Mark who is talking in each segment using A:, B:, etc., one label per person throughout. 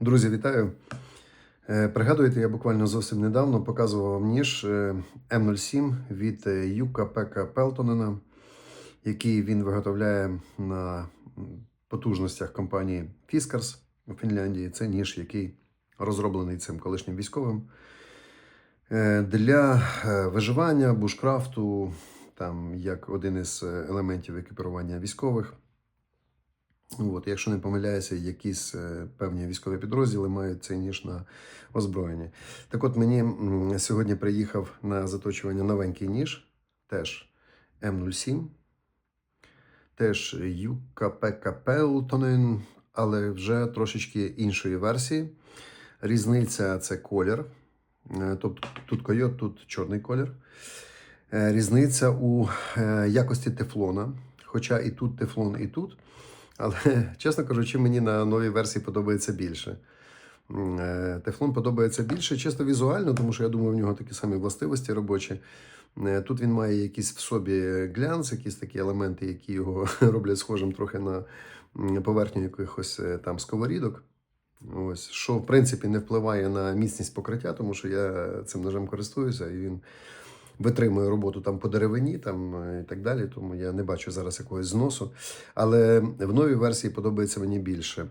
A: Друзі, вітаю! Е, Пригадуєте, я буквально зовсім недавно показував вам ніж е, М07 від е, Юка Пека Пелтонена, який він виготовляє на потужностях компанії Fiskars у Фінляндії. Це ніж, який розроблений цим колишнім військовим для виживання, бушкрафту, там як один із елементів екіпірування військових. От, якщо не помиляюся, якісь е, певні військові підрозділи мають цей ніж на озброєнні. Так от мені сьогодні приїхав на заточування новенький ніж, теж М07, теж UKP Peltonen, але вже трошечки іншої версії. Різниця це колір. Тобто тут койот, тут чорний колір. Е, Різниця у якості тефлона. Хоча і тут тефлон, і тут. Але, чесно кажучи, мені на новій версії подобається більше. Е, Тефлон подобається більше, чисто візуально, тому що я думаю, в нього такі самі властивості робочі. Е, Тут він має якісь в собі глянц, якісь такі елементи, які його роблять схожим трохи на поверхню якихось е, там сковорідок. Ось, що в принципі не впливає на міцність покриття, тому що я цим ножем користуюся і він витримує роботу там по деревині там, е, і так далі. Тому я не бачу зараз якогось зносу. Але в новій версії подобається мені більше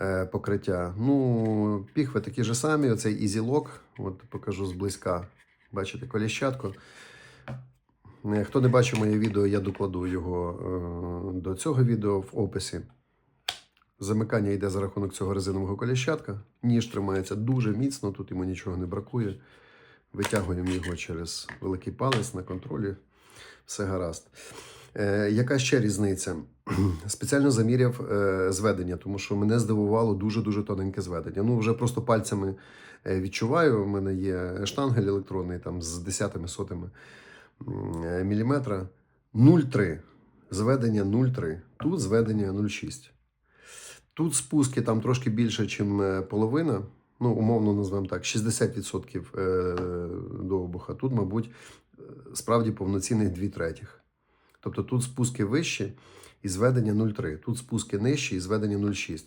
A: е, покриття. Ну, піхви такі ж самі. Оцей Lock, от покажу зблизька. Бачите, коліщатку. Е, Хто не бачив моє відео, я докладу його до цього відео в описі. Замикання йде за рахунок цього резинового коліщатка. Ніж тримається дуже міцно, тут йому нічого не бракує. Витягуємо його через великий палець на контролі. Все гаразд. Е, яка ще різниця? Спеціально заміряв е, зведення, тому що мене здивувало дуже-дуже тоненьке зведення. Ну, вже просто пальцями е, відчуваю. У мене є штангель електронний там з десятими сотими е, міліметра. 0,3. Зведення 0,3. Тут зведення 0,6. Тут спуски там трошки більше, ніж половина. Ну, умовно назвемо так, 60% е, довбуха. Тут, мабуть, е, справді повноцінних 2 третіх. Тобто тут спуски вищі і зведення 0,3. Тут спуски нижчі і зведення 0,6.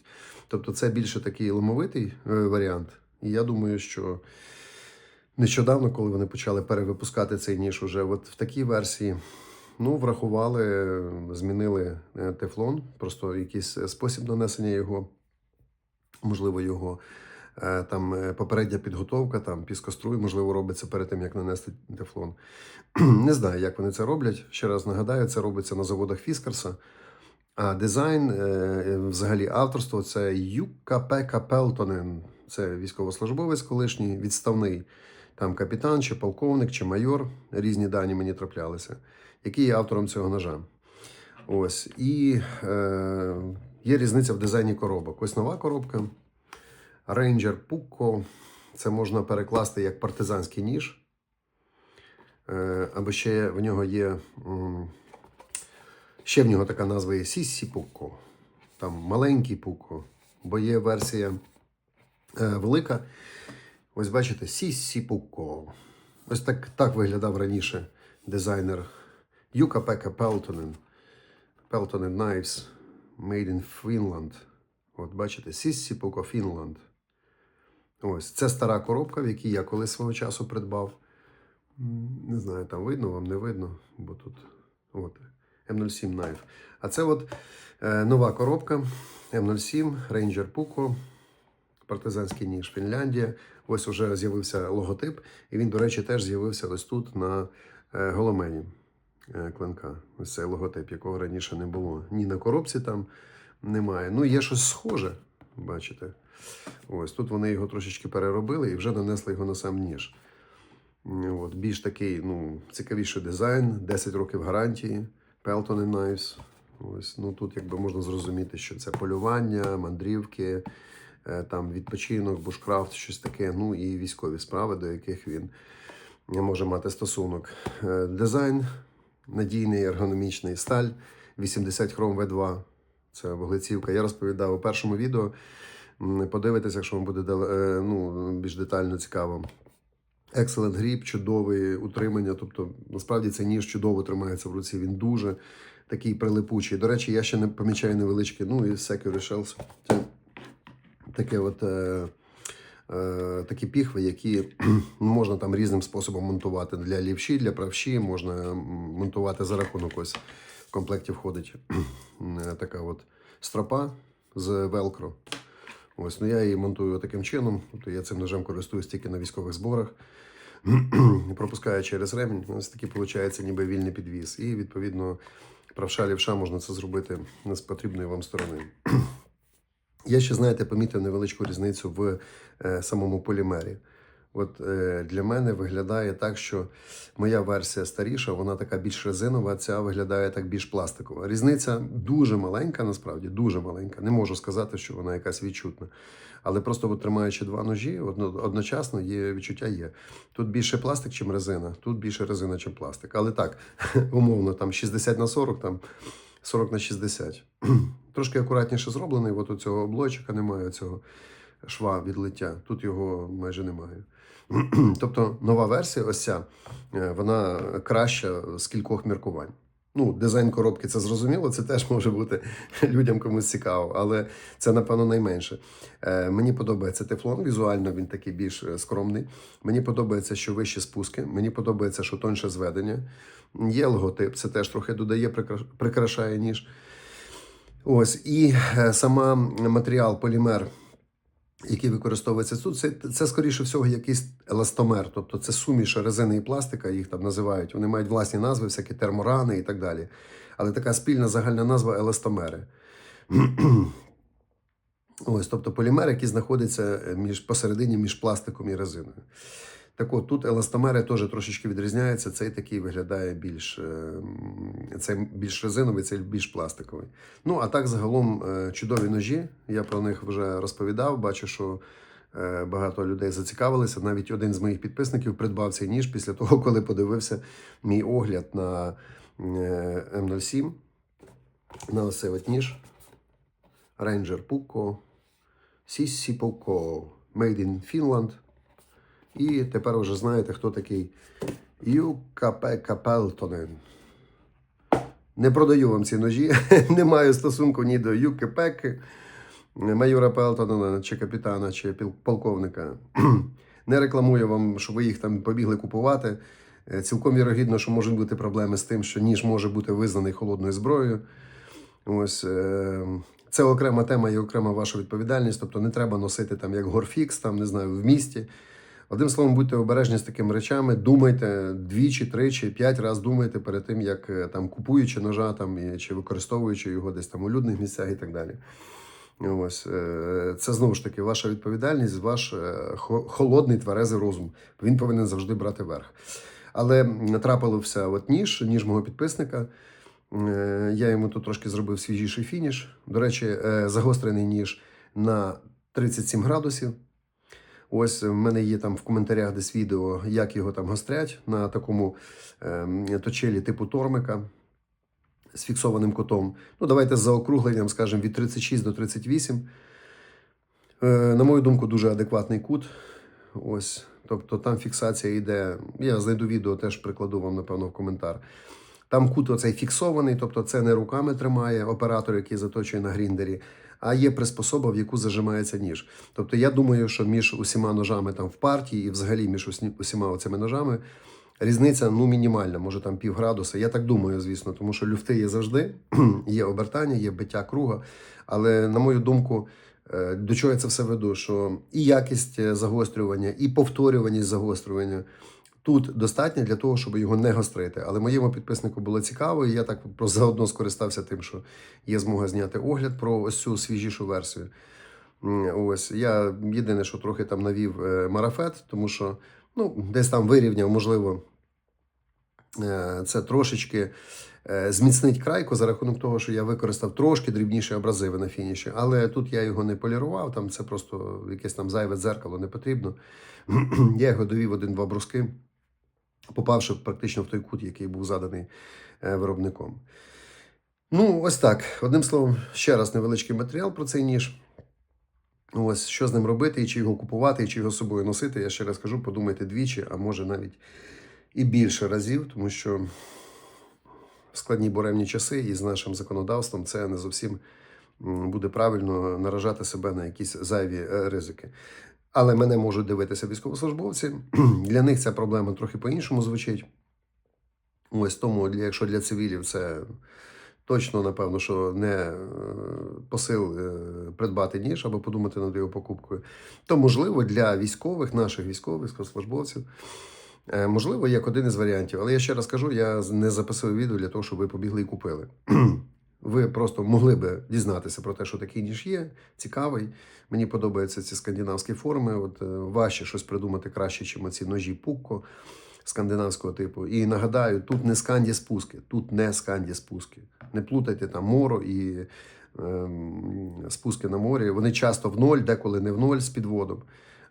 A: Тобто це більше такий ламовитий е, варіант. І я думаю, що нещодавно, коли вони почали перевипускати цей ніж уже от в такій версії, ну, врахували, змінили тефлон, просто якийсь спосіб нанесення його, можливо, його там е, попередня підготовка, там піскоструй, можливо, робиться перед тим, як нанести тефлон. Не знаю, як вони це роблять. Ще раз нагадаю, це робиться на заводах Фіскарса. А дизайн, е, взагалі, авторство це Юкка Пека Пелтонен. Це військовослужбовець колишній, відставний там капітан, чи полковник, чи майор. Різні дані мені траплялися, який є автором цього ножа. Ось. І е, є різниця в дизайні коробок. Ось нова коробка. Ranger Pucco. Це можна перекласти як партизанський ніж. Е, або ще в нього є. Ще в нього така назва є Сіссі Пуко. Там маленький Пуко. Бо є версія е, велика. Ось бачите, Сіссі Пуко. Ось так, так виглядав раніше дизайнер Юка Пека Пелтонен. Peltonen Knives Made in Finland. От бачите, Сіссі Пуко Фінланд. Ось це стара коробка, в якій я колись свого часу придбав. Не знаю, там видно вам, не видно, бо тут от, М07 Knife. А це от е, нова коробка М07 Ranger Puco, партизанський ніж Фінляндія. Ось уже з'явився логотип, і він, до речі, теж з'явився ось тут на е, голомені е, клинка. Ось цей логотип, якого раніше не було. Ні на коробці там немає. Ну, є щось схоже, бачите. Ось тут вони його трошечки переробили і вже нанесли його на сам ніж. От, більш такий ну, цікавіший дизайн, 10 років гарантії, Pelton Knives. Ось, ну, тут якби можна зрозуміти, що це полювання, мандрівки, е, там відпочинок, бушкрафт, щось таке, ну і військові справи, до яких він може мати стосунок. Е, Дизайн надійний, ергономічний сталь, 80 хром V2. Це вуглецівка. Я розповідав у першому відео. Подивитися, якщо вам буде е, ну, більш детально цікаво. Excellent grip, чудове утримання. Тобто, насправді цей ніж чудово тримається в руці. Він дуже такий прилипучий. До речі, я ще не помічаю невеличкі, ну і Secure Shells. Це таке от, е, е, такі піхви, які можна там різним способом монтувати для лівші, для правші, можна монтувати за рахунок ось в комплекті входить така от стропа з велкро. Ось, ну я її монтую таким чином. Тобто я цим ножем користуюсь тільки на військових зборах. Пропускаю через ремінь, ось такий виходить ніби вільний підвіз. І відповідно правша лівша можна це зробити з потрібної вам сторони. Я ще, знаєте, помітив невеличку різницю в е, самому полімері. От е, для мене виглядає так, що моя версія старіша, вона така більш резинова, ця виглядає так більш пластикова. Різниця дуже маленька, насправді, дуже маленька. Не можу сказати, що вона якась відчутна. Але просто от, тримаючи два ножі, одно- одночасно є відчуття є. Тут більше пластик, чим резина, тут більше резина, чим пластик. Але так, умовно, там 60 на 40, там 40 на 60. Трошки акуратніше зроблений, от у цього облойчика немає цього шва відлиття. Тут його майже немає. Тобто нова версія, ось ця, е, вона краща з кількох міркувань. Ну, дизайн коробки це зрозуміло, це теж може бути людям комусь цікаво, але це, напевно, найменше. Е, мені подобається тефлон, візуально він такий більш е, скромний. Мені подобається, що вищі спуски, мені подобається, що тонше зведення. Є логотип, це теж трохи додає, прикрашає ніж. Ось, і е, сама матеріал, полімер, який використовується тут, це, це скоріше всього якийсь еластомер, тобто це суміш резини і пластика, їх там називають. Вони мають власні назви, всякі терморани і так далі. Але така спільна загальна назва еластомери. Ось, тобто полімер, який знаходиться е, між, посередині між пластиком і резиною. Так от, тут еластомери теж трошечки відрізняються. Цей такий виглядає більш, е, цей більш резиновий, цей більш пластиковий. Ну, а так загалом е, чудові ножі. Я про них вже розповідав. Бачу, що е, багато людей зацікавилися. Навіть один з моїх підписників придбав цей ніж після того, коли подивився мій огляд на е, М07. На ось от ніж. Ranger Pucco, Sissi Pucco, Made in Finland. І тепер вже знаєте, хто такий Юкапе Капелтонен. Не продаю вам ці ножі, не маю стосунку ні до Юки Пеки, майора Пелтонена, чи капітана, чи полковника. Не рекламую вам, що ви їх там побігли купувати. Е, Цілком вірогідно, що можуть бути проблеми з тим, що ніж може бути визнаний холодною зброєю. Ось е, це окрема тема і окрема ваша відповідальність. Тобто не треба носити там як горфікс, там не знаю, в місті. Одним словом, будьте обережні з такими речами. Думайте двічі, тричі, п'ять разів думайте перед тим, як е, там купуючи ножа там чи використовуючи його десь там у людних місцях і так далі. Ось е, це знову ж таки ваша відповідальність, ваш е, холодний тверезий розум. Він повинен завжди брати верх. Але трапилося от ніж, ніж мого підписника. Я йому тут трошки зробив свіжіший фініш. До речі, загострений ніж на 37 градусів. Ось в мене є там в коментарях десь відео, як його там гострять на такому ем, точелі типу тормика з фіксованим кутом. Ну, давайте з заокругленням, скажімо, від 36 до 38. Е, на мою думку, дуже адекватний кут. Ось, тобто там фіксація йде. Я знайду відео, теж прикладу вам, напевно, в коментар. Там кут оцей фіксований, тобто це не руками тримає оператор, який заточує на гріндері, а є приспособа, в яку зажимається ніж. Тобто я думаю, що між усіма ножами там в партії і взагалі між усіма оцими ножами різниця ну мінімальна, може там пів градуса. Я так думаю, звісно, тому що люфти є завжди, є обертання, є биття круга. Але на мою думку, е, до чого я це все веду? Що і якість е, загострювання, і повторюваність загострювання тут достатньо для того, щоб його не гострити. Але моєму підписнику було цікаво, і я так заодно скористався тим, що є змога зняти огляд про ось цю свіжішу версію. Ось я єдине, що трохи там навів е, марафет, тому що ну, десь там вирівняв, можливо, е, це трошечки е, зміцнить крайку за рахунок того, що я використав трошки дрібніші абразиви на фініші, але тут я його не полірував, там це просто якесь там зайве дзеркало не потрібно. Я його довів один-два бруски, попавши практично в той кут, який був заданий е, виробником. Ну, ось так. Одним словом, ще раз невеличкий матеріал про цей ніж. Ось що з ним робити, і чи його купувати, і чи його з собою носити. Я ще раз кажу, подумайте двічі, а може навіть і більше разів, тому що в складні буремні часи і з нашим законодавством це не зовсім буде правильно наражати себе на якісь зайві е, ризики. Але мене можуть дивитися військовослужбовці. Для них ця проблема трохи по-іншому звучить. Ось тому, якщо для цивілів це точно, напевно, що не е, посил е, придбати ніж або подумати над його покупкою, то можливо для військових, наших військових військовослужбовців, е, можливо, як один із варіантів. Але я ще раз кажу, я не записую відео для того, щоб ви побігли і купили. Ви просто могли би дізнатися про те, що такий ніж є, цікавий. Мені подобаються ці скандинавські форми. От е, важче щось придумати краще, ніж ці ножі Пукко скандинавського типу. І нагадаю, тут не сканді спуски, тут не сканді спуски. Не плутайте там моро і ем, спуски на морі. Вони часто в ноль, деколи не в ноль з підводом.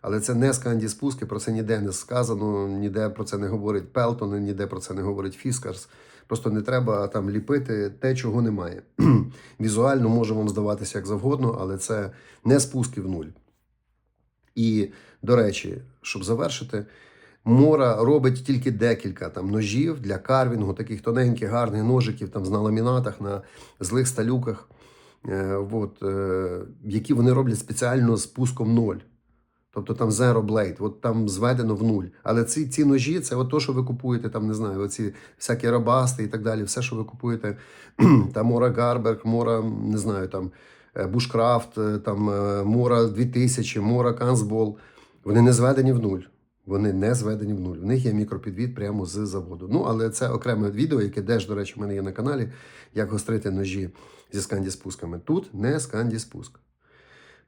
A: Але це не сканді спуски, про це ніде не сказано, ніде про це не говорить Пелтон, ніде про це не говорить Фіскарс. Просто не треба там ліпити те, чого немає. Візуально може вам здаватися як завгодно, але це не спуски в нуль. І, до речі, щоб завершити, Мора робить тільки декілька там ножів для карвінгу, таких тоненьких, гарних ножиків там на ламінатах, на злих сталюках, е, от, е, які вони роблять спеціально з пуском 0. Тобто там Zero Blade, от там зведено в нуль. Але ці, ці ножі це от то, що ви купуєте, там не знаю, оці всякі рабасти і так далі, все, що ви купуєте, там Мора Гарберг, Мора, не знаю, там е, Бушкрафт, е, там е, Мора 2000, Мора Канцбол, вони не зведені в нуль. Вони не зведені в нуль. В них є мікропідвід прямо з заводу. Ну, але це окреме відео, яке теж, до речі, в мене є на каналі, як гострити ножі зі сканді спусками. Тут не сканді спуск.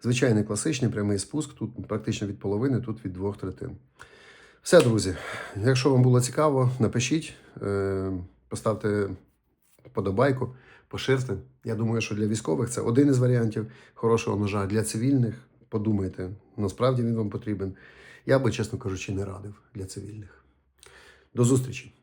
A: Звичайний класичний прямий спуск, тут практично від половини, тут від двох третин. Все, друзі. Якщо вам було цікаво, напишіть, е, поставте подобайку, поширте. Я думаю, що для військових це один із варіантів хорошого ножа. Для цивільних подумайте, насправді він вам потрібен. Я би, чесно кажучи, не радив для цивільних. До зустрічі!